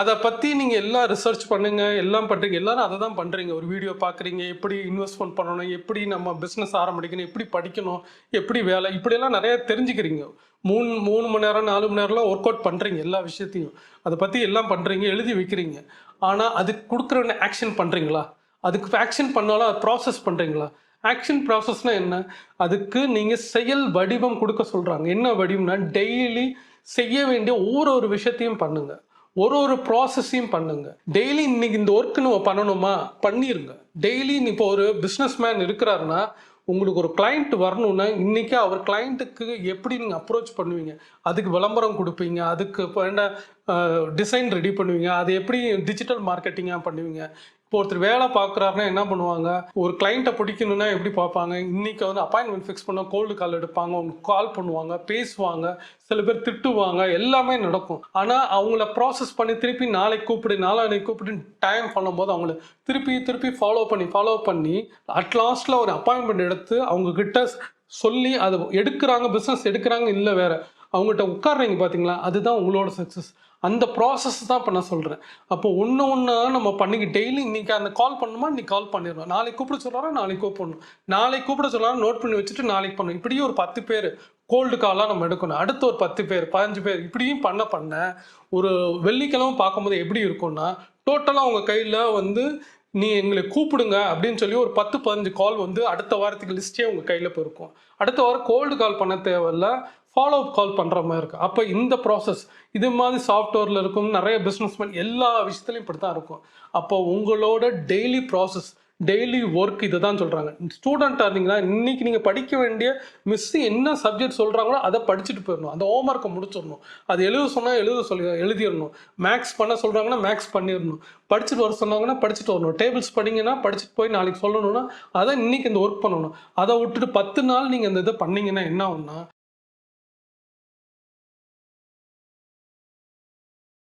அதை பற்றி நீங்கள் எல்லாம் ரிசர்ச் பண்ணுங்கள் எல்லாம் பண்ணுறீங்க எல்லாரும் அதை தான் பண்ணுறீங்க ஒரு வீடியோ பார்க்குறீங்க எப்படி இன்வெஸ்ட்மெண்ட் பண்ணணும் எப்படி நம்ம பிஸ்னஸ் ஆரம்பிக்கணும் எப்படி படிக்கணும் எப்படி வேலை இப்படியெல்லாம் நிறைய தெரிஞ்சுக்கிறீங்க. மூணு மூணு மணி நேரம் நாலு மணி நேரம்லாம் ஒர்க் அவுட் பண்ணுறீங்க எல்லா விஷயத்தையும். அதை பற்றி எல்லாம் பண்ணுறீங்க எழுதி வைக்கிறீங்க. ஆனால் அதுக்கு கொடுக்குற ஆக்ஷன் பண்ணுறீங்களா அதுக்கு ஆக்ஷன் பண்ணாலும் அது ப்ராசஸ் பண்ணுறீங்களா ஆக்ஷன் ப்ராசஸ்னால் என்ன? அதுக்கு நீங்கள் செயல் வடிவம் கொடுக்க சொல்கிறாங்க என்ன வடிவம்னா டெய்லி செய்ய வேண்டிய ஒவ்வொரு ஒரு விஷயத்தையும் பண்ணுங்கள் ஒரு ஒரு ப்ராசஸையும் பண்ணுங்க. டெய்லி இன்னைக்கு இந்த ஒர்க் நம்ம பண்ணணுமா? பண்ணிருங்க. டெய்லி இப்போ ஒரு பிஸ்னஸ் மேன் இருக்கிறாருன்னா உங்களுக்கு ஒரு கிளைண்ட் வரணும்னா இன்னைக்கு அவர் கிளைண்ட்டுக்கு எப்படி நீங்கள் அப்ரோச் பண்ணுவீங்க? அதுக்கு விளம்பரம் கொடுப்பீங்க அதுக்கு வேண்ட என்ன டிசைன் ரெடி பண்ணுவீங்க அது எப்படி டிஜிட்டல் மார்க்கெட்டிங்காக பண்ணுவீங்க? இப்போ ஒருத்தர் வேலை பார்க்குறாருன்னா என்ன பண்ணுவாங்க? ஒரு கிளைண்ட்டை பிடிக்கணும்னா எப்படி பார்ப்பாங்க? இன்னைக்கு வந்து அப்பாயின்மெண்ட் ஃபிக்ஸ் பண்ணால் கோல்டு கால் எடுப்பாங்க உங்களுக்கு கால் பண்ணுவாங்க பேசுவாங்க சில பேர் திட்டுவாங்க எல்லாமே நடக்கும். ஆனால் அவங்கள ப்ராசஸ் பண்ணி திருப்பி நாளைக்கு கூப்பிடு நாளைக்கு கூப்பிடு டைம் பண்ணும்போது அவங்கள திருப்பி திருப்பி ஃபாலோ பண்ணி ஃபாலோ பண்ணி அட் லாஸ்ட்டில் ஒரு அப்பாயின்மெண்ட் எடுத்து அவங்கக்கிட்ட சொல்லி அதை எடுக்கிறாங்க பிஸ்னஸ் எடுக்கிறாங்க இல்லை வேறு. அவங்ககிட்ட உட்கார்றீங்க பார்த்தீங்களா? அதுதான் உங்களோட சக்ஸஸ் அந்த ப்ராசஸ் தான் இப்போ நான் சொல்கிறேன் அப்போ ஒன்று ஒன்றா நம்ம பண்ணிக்க டெய்லி இன்றைக்கி அந்த கால் பண்ணுமா? இன்றைக்கி கால் பண்ணிடணும். நாளைக்கு கூப்பிட சொல்கிறாரா நாளைக்கு கூப்பிடணும். நாளைக்கு கூப்பிட சொல்கிறாரா நோட் பண்ணி வச்சுட்டு நாளைக்கு பண்ணணும். இப்படியே ஒரு பத்து பேர் கோல்டு காலாக நம்ம எடுக்கணும். அடுத்து ஒரு பத்து பேர் பதினஞ்சு பேர் இப்படியும் பண்ண பண்ண ஒரு வெள்ளிக்கிழமை பார்க்கும்போது எப்படி இருக்கும்னா டோட்டலாக உங்கள் கையில் வந்து நீ எங்களை கூப்பிடுங்க அப்படின்னு சொல்லி ஒரு பத்து பதினஞ்சு கால் வந்து அடுத்த வாரத்துக்கு லிஸ்ட்டே உங்கள் கையில் போயிருக்கும். அடுத்த வாரம் கோல்டு கால் பண்ண தேவையில்ல. ஃபாலோ அப் கால் பண்ணுற மாதிரி இருக்குது அப்போ இந்த ப்ராசஸ் இது மாதிரி சாஃப்ட்வேரில் இருக்கும் நிறைய பிஸ்னஸ்மேன் எல்லா விஷயத்துலையும் இப்படி தான் இருக்கும். அப்போ உங்களோட டெய்லி ப்ராசஸ் டெய்லி ஒர்க் இதை தான் சொல்கிறாங்க ஸ்டூடெண்ட்டாக இருந்தீங்கன்னா இன்றைக்கி நீங்கள் படிக்க வேண்டிய மிஸ் என்ன சப்ஜெக்ட் சொல்கிறாங்களோ அதை படிச்சுட்டு போயிடணும். அந்த ஹோம் ஒர்க்கை முடிச்சிடணும். அது எழுத சொன்னால் எழுத சொல்லி எழுதிடணும். மேக்ஸ் பண்ண சொல்கிறாங்கன்னா மேக்ஸ் பண்ணிடணும். படிச்சுட்டு வர சொன்னாங்கன்னா படிச்சுட்டு வரணும். டேபிள்ஸ் படிங்கன்னா படிச்சுட்டு போய் நாளைக்கு சொல்லணும்னா அதை இன்னைக்கு இந்த ஒர்க் பண்ணணும். அதை விட்டுட்டு பத்து நாள் நீங்கள் இந்த இதை பண்ணிங்கன்னா என்ன ஆகும்னா